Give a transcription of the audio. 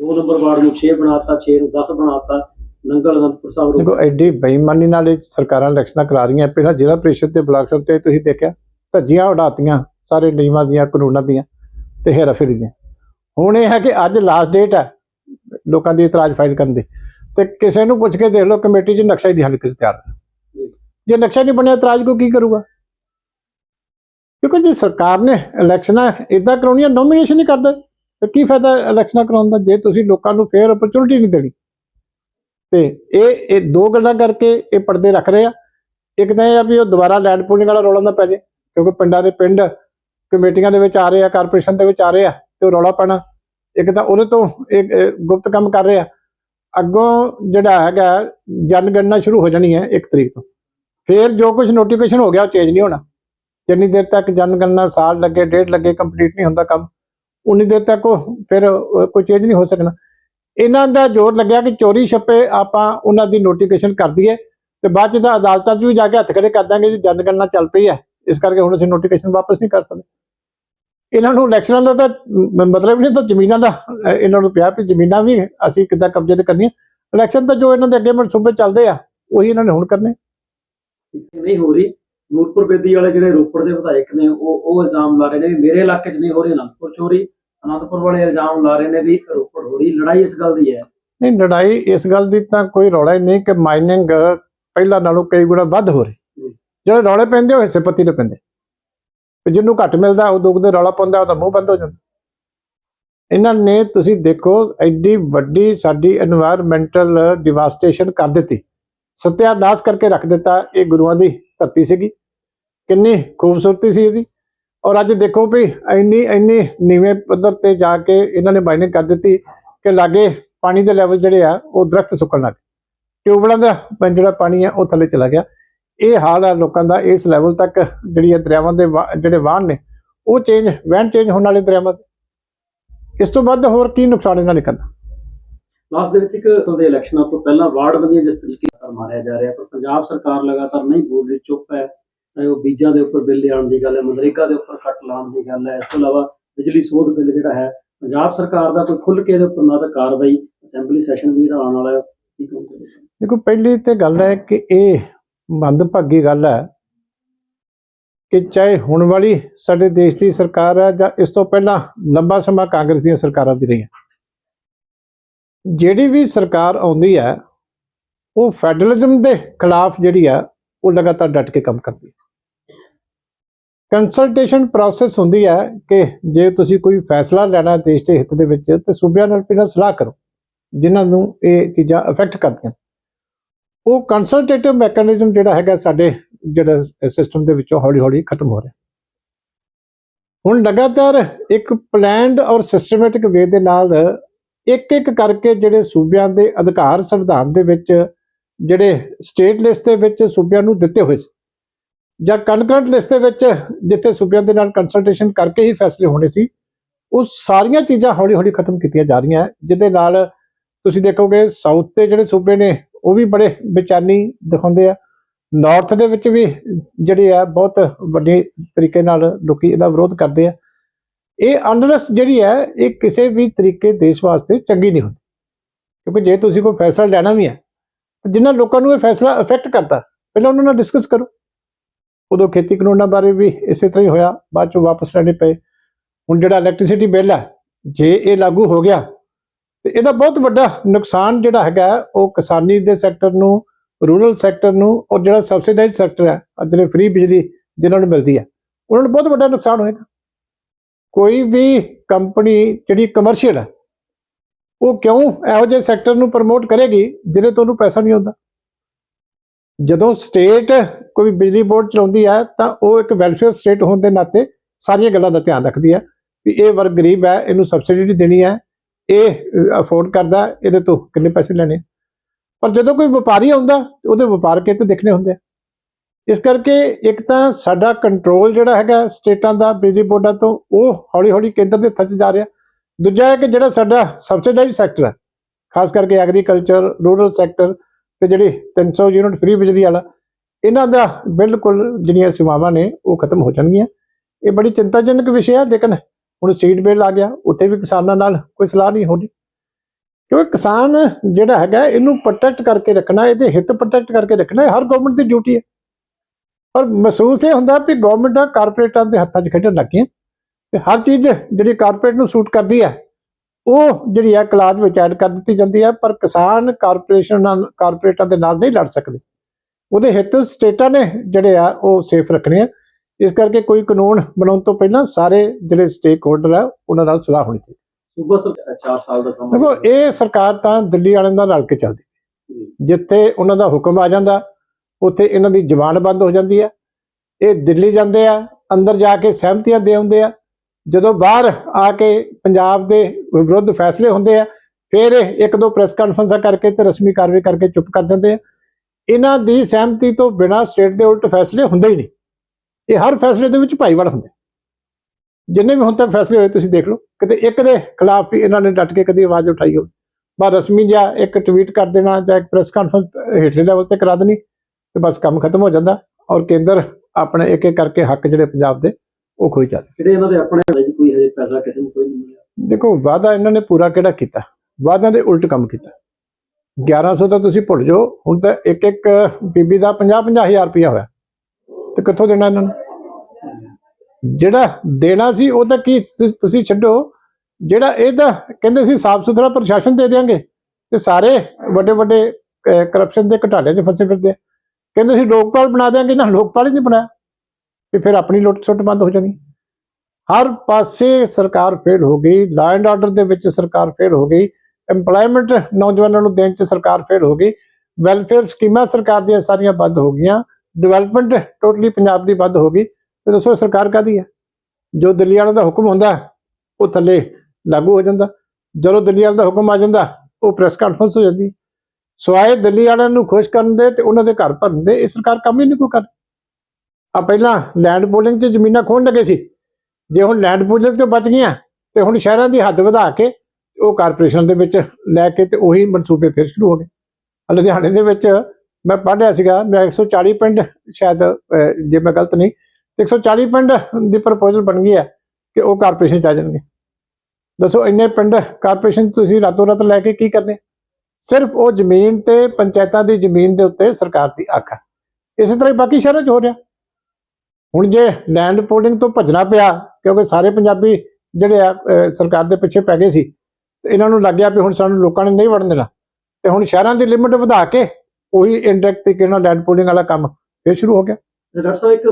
ਦੋ number ward ਨੂੰ 6 ਬਣਾਤਾ 6 ਨੂੰ 10 ਬਣਾਤਾ ਨੰਗਲ ਅਨੰਦਪੁਰ ਸਾਹਿਬ ਦੇਖੋ ਐਡੀ ਬੇਈਮਾਨੀ ਨਾਲ ਇਹ ਸਰਕਾਰਾਂ ਇਲੈਕਸ਼ਨਾਂ ਕਰਾ ਰਹੀਆਂ। ਪਹਿਲਾਂ ਜ਼ਿਲ੍ਹਾ ਪ੍ਰੀਸ਼ਦ ਤੇ ਬਲਾਕ ਸਭ ਤੇ ਤੁਸੀਂ ਦੇਖਿਆ ਧੱਜੀਆਂ ਉਡਾਤੀਆਂ ਸਾਰੇ ਨਿਯਮਾਂ ਦੀਆਂ ਕਾਨੂੰਨਾਂ ਦੀਆਂ ਤੇ ਹੇਰਾਫੇਰੀ ਦੀਆਂ। ਹੁਣ ਇਹ ਹੈ ਕਿ ਅੱਜ ਲਾਸਟ ਡੇਟ ਹੈ ਲੋਕਾਂ ਦੀ ਇਤਰਾਜ਼ ਫਾਈਲ ਕਰਨ ਦੀ। ਤੇ ਕਿਸੇ ਨੂੰ ਪੁੱਛ ਕੇ ਦੇਖ ਲਓ ਕਮੇਟੀ 'ਚ ਨਕਸ਼ਾ ਹੀ ਨਹੀਂ ਹੱਲ ਕਰ ਤਿਆਰ। ਜੀ। ਜੇ ਨਕਸ਼ਾ ਨਹੀਂ ਬਣਿਆ ਇਤਰਾਜ਼ ਕੋ ਕੀ ਕਰੂਗਾ? ਕਿਉਂਕਿ ਜੇ ਸਰਕਾਰ ਨੇ ਇਲੈਕਸ਼ਨਾਂ ਇਦਾਂ ਕਰਾਉਣੀਆਂ ਨੋਮੀਨੇਸ਼ਨ ਹੀ ਕਰਦੇ। ਤੇ ਕੀ ਫਾਇਦਾ ਇਲੈਕਸ਼ਨਾਂ ਕਰਾਉਣ ਦਾ? ਜੇ ਤੁਸੀਂ ਲੋਕਾਂ ਨੂੰ ਫੇਅਰ ਓਪਰਚੁਨਿਟੀ ਨਹੀਂ ਦੇਣੀ। ਤੇ ਇਹ ਇਹ ਦੋ ਗੱਲਾਂ ਕਰਕੇ ਇਹ ਪਰਦੇ ਰੱਖ ਰਹੇ ਆ। ਇੱਕ ਤਾਂ ਇਹ ਆ ਵੀ ਉਹ ਦੁਬਾਰਾ ਲੈਂਡ ਪੂਲਿੰਗ ਵਾਲਾ ਰੌਲਾ ਨਾ ਪੈ ਜੇ, ਕਿਉਂਕਿ ਪਿੰਡਾਂ ਦੇ ਪਿੰਡ ਕਮੇਟੀਆਂ ਦੇ ਵਿੱਚ ਆ ਰਹੇ ਆ ਕਾਰਪੋਰੇਸ਼ਨ ਦੇ ਵਿੱਚ ਆ ਰਹੇ ਆ, ਤੇ ਉਹ ਰੌਲਾ ਪੈਣਾ। ਇੱਕ ਤਾਂ ਉਹਦੇ ਤੋਂ ਇੱਕ ਇਹ ਗੁਪਤ ਕੰਮ ਕਰ ਰਹੇ ਆ। ਅੱਗੋਂ ਜਿਹੜਾ ਹੈਗਾ, ਜਨਗਣਨਾ ਸ਼ੁਰੂ ਹੋ ਜਾਣੀ ਹੈ 1 ਤਰੀਕ ਤੋਂ। ਫਿਰ ਜੋ ਕੁਝ ਨੋਟੀਫਿਕੇਸ਼ਨ ਹੋ ਗਿਆ, ਉਹ ਚੇਂਜ ਨਹੀਂ ਹੋਣਾ। ਜਿੰਨੀ ਦੇਰ ਤੱਕ ਜਨਗਣਨਾ ਸਾਲ ਲੱਗੇ, ਡੇਢ ਲੱਗੇ ਕੰਪਲੀਟ ਨਹੀਂ ਹੁੰਦਾ ਕੰਮ ਉਨੀ ਦੇਰ ਤੱਕ ਫਿਰ ਕੋਈ ਚੇਂਜ ਨਹੀਂ ਹੋ ਸਕਣਾ। ਇਹਨਾਂ ਦਾ ਜ਼ੋਰ ਲੱਗਿਆ ਕਿ ਚੋਰੀ ਛੱਪੇ ਆਪਾਂ ਉਹਨਾਂ ਦੀ ਨੋਟੀਫਿਕੇਸ਼ਨ ਕਰ ਦਈਏ ਤੇ ਬਾਅਦ ਚ ਤਾਂ ਅਦਾਲਤਾਂ 'ਚ ਵੀ ਜਾ ਕੇ ਹੱਥ ਖੜੇ ਕਰ ਦਾਂਗੇ ਜੀ ਜਨਗਣਨਾ ਚੱਲ ਪਈ ਹੈ। ਇਸ ਕਰਕੇ ਹੁਣ ਅਸੀਂ ਨੋਟੀਫਿਕੇਸ਼ਨ ਵਾਪਸ ਨਹੀਂ ਕਰ ਸਕਦੇ। ਇਹਨਾਂ ਨੂੰ ਇਲੈਕਸ਼ਨਾਂ ਦਾ ਤਾਂ ਮਤਲਬ ਨਹੀਂ ਤਾਂ ਜ਼ਮੀਨਾਂ ਦਾ ਇਹਨਾਂ ਨੂੰ ਪਿਆ ਵੀ ਜ਼ਮੀਨਾਂ ਵੀ ਅਸੀਂ ਕਿੱਦਾਂ ਕਬਜ਼ੇ ਤੇ ਕਰਨੀਆਂ। ਇਲੈਕਸ਼ਨ ਤਾਂ ਜੋ ਇਹਨਾਂ ਦੇ ਅੱਗੇ ਮਨਸੂਬੇ ਚੱਲਦੇ ਆ, ਉਹੀ ਇਹਨਾਂ ਨੇ ਹੁਣ ਕਰਨੇ। ਨਹੀਂ ਹੋ ਰਹੀ। ਨੂਰਪੁਰ ਬੇਦੀ ਵਾਲੇ ਜਿਹੜੇ ਰੋਪੜ ਦੇ ਵਿਧਾਇਕ ਨੇ ਉਹ ਉਹ ਇਲਜ਼ਾਮ ਲਾ ਰਹੇ ਨੇ ਵੀ ਮੇਰੇ ਇਲਾਕੇ 'ਚ ਨਹੀਂ ਹੋ ਰਹੀ ਅਨੰਦਪੁਰ ਚੋਰੀ। ਅਨੰਦਪੁਰ ਵਾਲੇ ਇਲਜ਼ਾਮ ਲਾ ਰਹੇ ਨੇ ਵੀ ਰੋਪੜ ਹੋ ਰਹੀ ਲੜਾਈ ਇਸ ਗੱਲ ਦੀ ਹੈ। ਨਹੀਂ ਲੜਾਈ ਇਸ ਗੱਲ ਦੀ ਤਾਂ ਕੋਈ ਰੌਲਾ ਹੀ ਨਹੀਂ ਕਿ ਮਾਈਨਿੰਗ ਪਹਿਲਾਂ ਨਾਲੋਂ ਕਈ ਗੁਣਾ ਵੱਧ ਹੋ ਰਹੀ। ਜਿਹੜੇ ਰੌਲੇ ਪੈਂਦੇ ਉਹ ਹਿੱਸੇਪਤੀ ਨੂੰ ਪੈਂਦੇ। ਤੇ ਜਿਹਨੂੰ ਘੱਟ ਮਿਲਦਾ ਉਹ ਦੁੱਖ ਦੇ ਰੌਲਾ ਪਾਉਂਦਾ ਉਹਦਾ ਮੂੰਹ ਬੰਦ ਹੋ ਜਾਂਦਾ। ਇਹਨਾਂ ਨੇ ਤੁਸੀਂ ਦੇਖੋ ਐਡੀ ਵੱਡੀ ਸਾਡੀ এনवायरमेंटਲ ਡਿਵਾਸਟੇਸ਼ਨ ਕਰ ਦਿੱਤੀ। ਸਤਿਆਨਾਸ਼ ਕਰਕੇ ਰੱਖ ਦਿੱਤਾ ਇਹ ਗੁਰੂਆਂ ਦੀ ਧਰਤੀ ਸੀਗੀ। ਕਿੰਨੀ ਖੂਬਸੂਰਤੀ ਸੀ ਇਹਦੀ। ਔਰ ਅੱਜ ਦੇਖੋ ਵੀ ਇੰਨੀ ਇੰਨੀ ਨੀਵੇਂ ਪੱਧਰ ਤੇ ਜਾ ਕੇ ਇਹਨਾਂ ਨੇ ਮਾਈਨਿੰਗ ਕਰ ਦਿੱਤੀ ਕਿ ਲਾਗੇ ਪਾਣੀ ਦੇ ਲੈਵਲ ਜਿਹੜੇ ਆ, ਉਹ ਦਰਖਤ ਸੁੱਕਣ ਲੱਗ ਗਏ। ਟਿਊਬਲਾਂ ਦਾ ਜਿਹੜਾ ਪਾਣੀ ਆ, ਉਹ ਥੱਲੇ ਚਲਾ ਗਿਆ। ਇਹ ਹਾਲ ਆ ਲੋਕਾਂ ਦਾ ਇਸ ਲੈਵਲ ਤੱਕ ਜਿਹੜੀ ਇਹ ਦਰਿਆਵਾਂ ਦੇ ਵਾ- ਜਿਹੜੇ ਵਾਹਨ ਨੇ, ਉਹ ਚੇਂਜ ਵਹਿਣ ਚੇਂਜ ਹੋਣ ਵਾਲੇ ਦਰਿਆਵਾਂ ਦੇ ਇਸ ਤੋਂ ਵੱਧ ਹੋਰ ਕੀ ਨੁਕਸਾਨ ਇਹਨਾਂ ਨੇ ਕਰਨਾ? ਲਾਸਟ ਦੇ ਵਿੱਚ ਇੱਕ ਦੇ ਇਲੈਕਸ਼ਨਾਂ ਤੋਂ ਪਹਿਲਾਂ ਵਾਰਡ ਬੰਦੀਆਂ ਜਿਸ ਤਰੀਕੇ ਨਾਲ ਮਾਰਿਆ ਜਾ ਰਿਹਾ, ਪਰ ਪੰਜਾਬ ਸਰਕਾਰ ਲਗਾਤਾਰ ਨਹੀਂ ਬੋਲ ਰਹੀ, ਚੁੱਪ ਹੈ। ਉਹ ਬੀਜਾਂ ਦੇ ਉੱਪਰ ਬਿੱਲ ਲਿਆਉਣ ਦੀ ਗੱਲ ਹੈ ਮਨਰੇਗਾ ਦੇ ਉੱਪਰ ਕੱਟ ਲਾਉਣ ਦੀ ਗੱਲ ਹੈ, ਇਸ ਤੋਂ ਇਲਾਵਾ ਬਿਜਲੀ ਸੋਧ ਬਿੱਲ ਜਿਹੜਾ ਹੈ, ਪੰਜਾਬ ਸਰਕਾਰ ਦਾ ਕੋਈ ਖੁੱਲ ਕੇ ਇਹਦੇ ਉੱਪਰ ਨਾ ਤਾਂ ਕਾਰਵਾਈ, ਅਸੈਂਬਲੀ ਸੈਸ਼ਨ ਵੀ ਆਉਣ ਵਾਲਾ ਹੈ। ਦੇਖੋ, ਪਹਿਲੀ ਤੇ ਗੱਲ ਹੈ ਕਿ ਇਹ ਮੰਦਭਾਗੀ ਗੱਲ ਹੈ ਕਿ ਚਾਹੇ ਹੁਣ ਵਾਲੀ ਸਾਡੇ ਦੇਸ਼ ਦੀ ਸਰਕਾਰ ਹੈ ਜਾਂ ਇਸ ਤੋਂ ਪਹਿਲਾਂ ਲੰਬਾ ਸਮਾਂ ਕਾਂਗਰਸ ਦੀਆਂ ਸਰਕਾਰਾਂ ਦੀ ਰਹੀਆਂ, ਜਿਹੜੀ ਵੀ ਸਰਕਾਰ ਆਉਂਦੀ ਹੈ, ਉਹ ਫੈਡਰਲਿਜ਼ਮ ਦੇ ਖਿਲਾਫ ਜਿਹੜੀ ਹੈ ਉਹ ਲਗਾਤਾਰ ਡਟ ਕੇ ਕੰਮ ਕਰਦੀ ਹੈ। ਕੰਸਲਟੇਸ਼ਨ ਪ੍ਰੋਸੈਸ ਹੁੰਦੀ ਹੈ ਕਿ ਜੇ ਤੁਸੀਂ ਕੋਈ ਫੈਸਲਾ ਲੈਣਾ ਦੇਸ਼ ਦੇ ਹਿੱਤ ਦੇ ਵਿੱਚ, ਤੇ ਸੂਬਿਆਂ ਨਾਲ ਪਹਿਲਾਂ ਸਲਾਹ ਕਰੋ, ਜਿਨ੍ਹਾਂ ਨੂੰ ਇਹ ਚੀਜ਼ਾਂ ਅਫੈਕਟ ਕਰਦੀਆਂ। ਉਹ ਕੰਸਲਟੇਟਿਵ ਮੈਕੈਨਿਜ਼ਮ ਜਿਹੜਾ ਹੈਗਾ ਸਾਡੇ ਜਿਹੜਾ ਸਿਸਟਮ ਦੇ ਵਿੱਚੋਂ ਹੌਲੀ ਹੌਲੀ ਖਤਮ ਹੋ ਰਿਹਾ। ਹੁਣ ਲਗਾਤਾਰ ਇੱਕ ਪਲਾਨਡ ਔਰ ਸਿਸਟਮੈਟਿਕ ਵੇ ਦੇ ਨਾਲ ਇੱਕ ਇੱਕ ਕਰਕੇ ਜਿਹੜੇ ਸੂਬਿਆਂ ਦੇ ਅਧਿਕਾਰ ਸੰਵਿਧਾਨ ਦੇ ਵਿੱਚ ਜਿਹੜੇ ਸਟੇਟ ਲਿਸਟ ਦੇ ਵਿੱਚ ਸੂਬਿਆਂ ਨੂੰ ਦਿੱਤੇ ਹੋਏ ਸੀ ਜਾਂ ਕਨਕਰੈਂਟ ਲਿਸਟ ਦੇ ਵਿੱਚ ਜਿੱਥੇ ਸੂਬਿਆਂ ਦੇ ਨਾਲ ਕੰਸਲਟੇਸ਼ਨ ਕਰਕੇ ਹੀ ਫੈਸਲੇ ਹੋਣੇ ਸੀ, ਉਹ ਸਾਰੀਆਂ ਚੀਜ਼ਾਂ ਹੌਲੀ ਹੌਲੀ ਖਤਮ ਕੀਤੀਆਂ ਜਾ ਰਹੀਆਂ ਜਿਹਦੇ ਨਾਲ ਤੁਸੀਂ ਦੇਖੋਗੇ ਸਾਊਥ ਦੇ ਜਿਹੜੇ ਸੂਬੇ ਨੇ, ਉਹ ਵੀ ਬੜੇ ਬੇਚੈਨੀ ਦਿਖਾਉਂਦੇ ਆ। ਨਾਰਥ ਦੇ ਵਿੱਚ ਵੀ ਜਿਹੜੇ ਆ, ਬਹੁਤ ਵੱਡੇ ਤਰੀਕੇ ਨਾਲ ਲੋਕੀ ਇਹਦਾ ਵਿਰੋਧ ਕਰਦੇ ਆ। ਇਹ ਅਨਰਸ ਜਿਹੜੀ ਹੈ, ਇਹ ਕਿਸੇ ਵੀ ਤਰੀਕੇ ਦੇਸ਼ ਵਾਸਤੇ ਚੰਗੀ ਨਹੀਂ ਹੁੰਦੀ, ਕਿਉਂਕਿ ਜੇ ਤੁਸੀਂ ਕੋਈ ਫੈਸਲਾ ਲੈਣਾ ਵੀ ਹੈ ਜਿਨ੍ਹਾਂ ਲੋਕਾਂ ਨੂੰ ਇਹ ਫੈਸਲਾ ਅਫੈਕਟ ਕਰਦਾ ਪਹਿਲਾਂ ਉਹਨਾਂ ਨਾਲ ਡਿਸਕਸ ਕਰੋ। ਉਦੋਂ ਖੇਤੀ ਕਾਨੂੰਨਾਂ ਬਾਰੇ ਵੀ ਇਸੇ ਤਰ੍ਹਾਂ ਹੀ ਹੋਇਆ, ਬਾਅਦ ਚੋਂ ਵਾਪਸ ਲੈਣੇ ਪਏ। ਹੁਣ ਜਿਹੜਾ ਇਲੈਕਟ੍ਰਿਸਿਟੀ ਬਿੱਲ ਹੈ ਜੇ ਇਹ ਲਾਗੂ ਹੋ ਗਿਆ, ਤੇ ਇਹਦਾ ਬਹੁਤ ਵੱਡਾ ਨੁਕਸਾਨ ਜਿਹੜਾ ਹੈਗਾ, ਉਹ ਕਿਸਾਨੀ ਦੇ ਸੈਕਟਰ ਨੂੰ ਰੂਰਲ ਸੈਕਟਰ ਨੂੰ, ਔਰ ਜਿਹੜਾ ਸਬਸਿਡਾਈਜ਼ਡ ਸੈਕਟਰ ਹੈ ਆਹ ਜਿਹੜੇ ਫ੍ਰੀ ਬਿਜਲੀ ਜਿਨ੍ਹਾਂ ਨੂੰ ਮਿਲਦੀ ਹੈ ਉਹਨਾਂ ਨੂੰ ਬਹੁਤ ਵੱਡਾ ਨੁਕਸਾਨ ਹੋਏਗਾ। ਕੋਈ ਵੀ ਕੰਪਨੀ ਜਿਹੜੀ ਕਮਰਸ਼ੀਅਲ ਹੈ ਉਹ ਕਿਉਂ ਇਹੋ ਜਿਹੇ ਸੈਕਟਰ ਨੂੰ ਪ੍ਰਮੋਟ ਕਰੇਗੀ ਜਿਹਦੇ ਤੋਂ ਉਹਨੂੰ ਪੈਸਾ ਨਹੀਂ ਆਉਂਦਾ ਜਦੋਂ ਸਟੇਟ ਕੋਈ ਬਿਜਲੀ ਬੋਰਡ ਚਲਾਉਂਦੀ ਹੈ, ਤਾਂ ਉਹ ਇੱਕ ਵੈਲਫੇਅਰ ਸਟੇਟ ਹੋਣ ਦੇ ਨਾਤੇ ਸਾਰੀਆਂ ਗੱਲਾਂ ਦਾ ਧਿਆਨ ਰੱਖਦੀ ਹੈ ਵੀ ਇਹ ਵਰਗ ਗਰੀਬ ਹੈ, ਇਹਨੂੰ ਸਬਸਿਡੀ ਦੇਣੀ ਹੈ, ਇਹ ਅਫੋਰਡ ਕਰਦਾ, ਇਹਦੇ ਤੋਂ ਕਿੰਨੇ ਪੈਸੇ ਲੈਣੇ ਪਰ ਜਦੋਂ ਕੋਈ ਵਪਾਰੀ ਆਉਂਦਾ, ਉਹਦੇ ਵਪਾਰ ਕਿਤੇ ਦੇਖਣੇ ਹੁੰਦੇ ਆ। ਇਸ ਕਰਕੇ ਇੱਕ ਤਾਂ ਸਾਡਾ ਕੰਟਰੋਲ ਜਿਹੜਾ ਹੈਗਾ, ਸਟੇਟਾਂ ਦਾ, ਬਿਜਲੀ ਬੋਰਡਾਂ ਤੋਂ, ਉਹ ਹੌਲੀ ਹੌਲੀ ਕੇਂਦਰ ਦੇ ਹੱਥਾਂ 'ਚ ਜਾ ਰਿਹਾ। ਦੂਜਾ ਹੈ ਕਿ ਜਿਹੜਾ ਸਾਡਾ ਸਬਸਿਡਾਈਜ਼ ਸੈਕਟਰ ਹੈ, ਖਾਸ ਕਰਕੇ ਐਗਰੀਕਲਚਰ ਰੂਰਲ ਸੈਕਟਰ ਤੇ ਜਿਹੜੀ 300 ਯੂਨਿਟ ਫ੍ਰੀ ਬਿਜਲੀ ਵਾਲਾ, ਇਹਨਾਂ ਦਾ ਬਿਲਕੁਲ ਜਿਹੜੀਆਂ ਸੇਵਾਵਾਂ ਨੇ ਉਹ ਖਤਮ ਹੋ ਜਾਣਗੀਆਂ। ਇਹ ਬੜੀ ਚਿੰਤਾਜਨਕ ਵਿਸ਼ੇ ਹੈ, ਲੇਕਿਨ ਹੁਣ ਸੀਡ ਬਿੱਲ ਆ ਗਿਆ, ਉੱਥੇ ਵੀ ਕਿਸਾਨਾਂ ਨਾਲ ਕੋਈ ਸਲਾਹ ਨਹੀਂ ਹੋਣੀ। ਕਿਉਂਕਿ ਕਿਸਾਨ ਜਿਹੜਾ ਹੈਗਾ, ਇਹਨੂੰ ਪ੍ਰੋਟੈਕਟ ਕਰਕੇ ਰੱਖਣਾ, ਇਹਦੇ ਹਿੱਤ ਪ੍ਰੋਟੈਕਟ ਕਰਕੇ ਰੱਖਣਾ ਹਰ ਗਵਰਨਮੈਂਟ ਦੀ ਡਿਊਟੀ ਹੈ। ਪਰ ਮਹਿਸੂਸ ਇਹ ਹੁੰਦਾ ਵੀ ਗਵਰਨਮੈਂਟਾਂ ਕਾਰਪੋਰੇਟਾਂ ਦੇ ਹੱਥਾਂ 'ਚ ਖੇਡਣ ਲੱਗੀਆਂ ਤੇ ਹਰ ਚੀਜ਼ ਜਿਹੜੀ ਕਾਰਪੋਰੇਟ ਨੂੰ ਸੂਟ ਕਰਦੀ ਹੈ ਉਹ ਜਿਹੜੀ ਹੈ ਕਲਾਸ ਵਿੱਚ ਐਡ ਕਰ ਦਿੱਤੀ ਜਾਂਦੀ ਹੈ ਪਰ ਕਿਸਾਨ ਕਾਰਪੋਰੇਸ਼ਨ ਨਾਲ ਕਾਰਪੋਰੇਟਾਂ ਦੇ ਨਾਲ ਨਹੀਂ ਲੜ ਸਕਦੇ। ਉਹਦੇ ਹਿੱਤ ਸਟੇਟਾਂ ਨੇ ਜਿਹੜੇ ਆ ਉਹ ਸੇਫ ਰੱਖਣੇ ਆ। ਇਸ ਕਰਕੇ ਕੋਈ ਕਾਨੂੰਨ ਬਣਾਉਣ ਤੋਂ ਪਹਿਲਾਂ ਸਾਰੇ ਜਿਹੜੇ ਸਟੇਕ ਹੋਲਡਰ ਆ ਉਹਨਾਂ ਨਾਲ ਸਲਾਹ ਹੋਣੀ ਚਾਹੀਦੀ। ਸੂਬਾ ਸਰਕਾਰ 4 ਸਾਲ ਦਾ ਸਮਾਂ ਦੇਖੋ ਇਹ ਸਰਕਾਰ ਤਾਂ ਦਿੱਲੀ ਵਾਲਿਆਂ ਨਾਲ ਰਲ ਕੇ ਚੱਲਦੀ। ਜਿੱਥੇ ਉਹਨਾਂ ਦਾ ਹੁਕਮ ਆ ਜਾਂਦਾ ਉੱਥੇ ਇਹਨਾਂ ਦੀ ਜ਼ਬਾਨ ਬੰਦ ਹੋ ਜਾਂਦੀ ਹੈ। ਇਹ ਦਿੱਲੀ ਜਾਂਦੇ ਆ ਅੰਦਰ ਜਾ ਕੇ ਸਹਿਮਤੀਆਂ ਦੇ ਆਉਂਦੇ ਆ। ਜਦੋਂ ਬਾਹਰ ਆ ਕੇ ਪੰਜਾਬ ਦੇ ਵਿਰੁੱਧ ਫੈਸਲੇ ਹੁੰਦੇ ਆ, ਫਿਰ ਇਹ ਇੱਕ ਦੋ ਪ੍ਰੈਸ ਕਾਨਫਰੰਸਾਂ ਕਰਕੇ ਤੇ ਰਸਮੀ ਕਾਰਵਾਈ ਕਰਕੇ ਚੁੱਪ ਕਰ ਦਿੰਦੇ ਆ। ਇਹਨਾਂ ਦੀ ਸਹਿਮਤੀ ਤੋਂ ਬਿਨਾਂ ਸਟੇਟ ਦੇ ਉਲਟ ਫੈਸਲੇ ਹੁੰਦੇ ਹੀ ਨਹੀਂ। ਇਹ ਹਰ ਫੈਸਲੇ ਦੇ ਵਿੱਚ ਭਾਈਵਾਲ ਹੁੰਦੇ ਜਿੰਨੇ ਵੀ ਹੁਣ ਤੱਕ ਫੈਸਲੇ ਹੋਏ, ਤੁਸੀਂ ਦੇਖ ਲਓ, ਕਿਤੇ ਇੱਕ ਦੇ ਖਿਲਾਫ ਵੀ ਇਹਨਾਂ ਨੇ ਡਟ ਕੇ ਕਦੀ ਆਵਾਜ਼ ਉਠਾਈ ਹੋਵੇ। ਬਸ ਰਸਮੀ ਜਾਂ ਇੱਕ ਟਵੀਟ ਕਰ ਦੇਣਾ ਜਾਂ ਇੱਕ ਪ੍ਰੈਸ ਕਾਨਫਰੰਸ ਹੇਠਲੇ ਲੈਵਲ ਤੇ ਕਰਾ ਦੇਣੀ ਤੇ ਬਸ ਕੰਮ ਖਤਮ ਹੋ ਜਾਂਦਾ। ਔਰ ਕੇਂਦਰ ਆਪਣੇ ਇੱਕ ਇੱਕ ਕਰਕੇ ਹੱਕ ਜਿਹੜੇ ਪੰਜਾਬ ਦੇ ਉਹ ਖੋਈ ਜਾਂਦੇ ਜਿਹੜੇ ਇਹਨਾਂ ਦੇ ਆਪਣੇ ਹੈ ਜੀ? ਕੋਈ ਹਜੇ ਪੈਸਾ ਕਿਸੇ ਨੂੰ ਕੋਈ ਨਹੀਂ ਮਿਲਿਆ। ਦੇਖੋ ਵਾਅਦਾ ਇਹਨਾਂ ਨੇ ਪੂਰਾ ਕਿਹੜਾ ਕੀਤਾ? ਵਾਅਦਿਆਂ ਦੇ ਉਲਟ ਕੰਮ ਕੀਤਾ। 1100 ਤਾਂ ਤੁਸੀਂ ਭੁੱਲ ਜਾਓ ਹੁਣ ਤਾਂ ਇੱਕ ਇੱਕ ਬੀਬੀ ਦਾ 50 ਹਜ਼ਾਰ ਰੁਪਇਆ ਹੋਇਆ। ਤੇ ਕਿੱਥੋਂ ਦੇਣਾ ਇਹਨਾਂ ਨੂੰ? ਜਿਹੜਾ ਦੇਣਾ ਸੀ ਉਹ ਤਾਂ ਕੀ ਤੁਸ- ਛੱਡੋ। ਜਿਹੜਾ ਇਹ ਤਾਂ ਕਹਿੰਦੇ ਸੀ ਸਾਫ਼ ਸੁਥਰਾ ਪ੍ਰਸ਼ਾਸਨ ਦੇ ਦੇਾਂਗੇ ਤੇ ਸਾਰੇ ਵੱਡੇ ਵੱਡੇ ਕਰਪਸ਼ਨ ਦੇ ਘਟਾਲੇ 'ਚ ਫਸੇ ਫਿਰਦੇ। ਕਹਿੰਦੇ ਸੀ ਲੋਕਪਾਲ ਬਣਾ ਦੇਾਂਗੇ ਨਾ ਲੋਕਪਾਲ ਹੀ ਨਹੀਂ ਬਣਾਇਆ। ਤੇ ਫਿਰ ਆਪਣੀ ਲੁੱਟ ਸੁੱਟ ਬੰਦ ਹੋ ਜਾਣੀ। ਹਰ ਪਾਸੇ ਸਰਕਾਰ ਫੇਲ ਹੋ ਗਈ ਲਾਅ ਐਂਡ ਆਰਡਰ ਦੇ ਵਿੱਚ ਸਰਕਾਰ ਫੇਲ ਹੋ ਗਈ, EMPLOYMENT ਨੌਜਵਾਨਾਂ ਨੂੰ ਦੇਣ 'ਚ ਸਰਕਾਰ ਫੇਲ ਹੋ ਗਈ ਵੈਲਫੇਅਰ ਸਕੀਮਾਂ ਸਰਕਾਰ ਦੀਆਂ ਸਾਰੀਆਂ ਬੰਦ ਹੋ ਗਈਆਂ ਡਿਵੈਲਪਮੈਂਟ ਟੋਟਲੀ ਪੰਜਾਬ ਦੀ ਬੰਦ ਹੋ ਗਈ। ਤੇ ਦੱਸੋ ਸਰਕਾਰ ਕਾਦੀ ਹੈ? ਜੋ ਦਿੱਲੀ ਵਾਲਿਆਂ ਦਾ ਹੁਕਮ ਹੁੰਦਾ, ਉਹ ਥੱਲੇ ਲਾਗੂ ਹੋ ਜਾਂਦਾ। ਜਦੋਂ ਦਿੱਲੀ ਵਾਲਿਆਂ ਦਾ ਹੁਕਮ ਆ ਜਾਂਦਾ, ਉਹ ਪ੍ਰੈਸ ਕਾਨਫਰੰਸ ਹੋ ਜਾਂਦੀ ਸਵਾਏ ਦਿੱਲੀ ਵਾਲਿਆਂ ਨੂੰ ਖੁਸ਼ ਕਰਨ ਦੇ ਤੇ ਉਹਨਾਂ ਦੇ ਘਰ ਭਰਨ ਦੇ, ਇਹ ਸਰਕਾਰ ਕੰਮ ਹੀ ਨਹੀਂ ਕੋਈ ਕਰਦੀ। ਆ ਪਹਿਲਾਂ ਲੈਂਡ ਪੋਲਿੰਗ 'ਚ ਜ਼ਮੀਨਾਂ ਖੋਣ ਲੱਗੇ ਸੀ। ਜੇ ਹੁਣ ਲੈਂਡ ਪੂਲਿੰਗ ਤੋਂ ਬਚ ਗਈਆਂ, ਤੇ ਹੁਣ ਸ਼ਹਿਰਾਂ ਦੀ ਹੱਦ ਵਧਾ ਕੇ ਉਹ ਕਾਰਪੋਰੇਸ਼ਨ ਦੇ ਵਿੱਚ ਲੈ ਕੇ ਤੇ ਉਹੀ ਮਨਸੂਬੇ ਫਿਰ ਸ਼ੁਰੂ ਹੋ ਗਏ। ਲੁਧਿਆਣੇ ਦੇ ਵਿੱਚ ਮੈਂ ਪੜ੍ਹਿਆ ਸੀਗਾ, ਮੈਂ 140 ਪਿੰਡ ਸ਼ਾਇਦ ਜੇ ਮੈਂ ਗਲਤ ਨਹੀਂ 140 ਪਿੰਡ ਦੀ ਪ੍ਰਪੋਜ਼ਲ ਬਣ ਗਈ ਹੈ ਕਿ ਉਹ ਕਾਰਪੋਰੇਸ਼ਨ ਚ ਆ ਜਾਣਗੇ। ਦੱਸੋ ਇੰਨੇ ਪਿੰਡ ਕਾਰਪੋਰੇਸ਼ਨ 'ਚ ਤੁਸੀਂ ਰਾਤੋਂ ਰਾਤ ਲੈ ਕੇ ਕੀ ਕਰਨੇ? ਸਿਰਫ ਉਹ ਜ਼ਮੀਨ ਤੇ ਪੰਚਾਇਤਾਂ ਦੀ ਜ਼ਮੀਨ ਦੇ ਉੱਤੇ ਸਰਕਾਰ ਦੀ ਅੱਖ ਹੈ। ਇਸੇ ਤਰ੍ਹਾਂ ਹੀ ਬਾਕੀ ਸ਼ਹਿਰਾਂ 'ਚ ਹੋ ਰਿਹਾ। ਹੁਣ ਜੇ ਲੈਂਡ ਪੋਲਿੰਗ ਤੋਂ ਭੱਜਣਾ ਪਿਆ, ਕਿਉਂਕਿ ਸਾਰੇ ਪੰਜਾਬੀ ਜਿਹੜੇ ਆ ਸਰਕਾਰ ਦੇ ਪਿੱਛੇ ਪੈ ਗਏ ਸੀ, ਤੇ ਇਹਨਾਂ ਨੂੰ ਲੱਗਿਆ ਵੀ ਹੁਣ ਸਾਨੂੰ ਲੋਕਾਂ ਨੇ ਨਹੀਂ ਵੜਨ ਦੇਣਾ। ਤੇ ਹੁਣ ਸ਼ਹਿਰਾਂ ਦੀ ਲਿਮਟ ਵਧਾ ਕੇ ਉਹੀ ਇੰਡਾਇਰੈਕਟ ਤਰੀਕੇ ਨਾਲ ਲੈਂਡ ਪੋਲਿੰਗ ਵਾਲਾ ਕੰਮ ਫੇਰ ਸ਼ੁਰੂ ਹੋ ਗਿਆ। ਡਾਕਟਰ ਸਾਹਿਬ, ਇੱਕ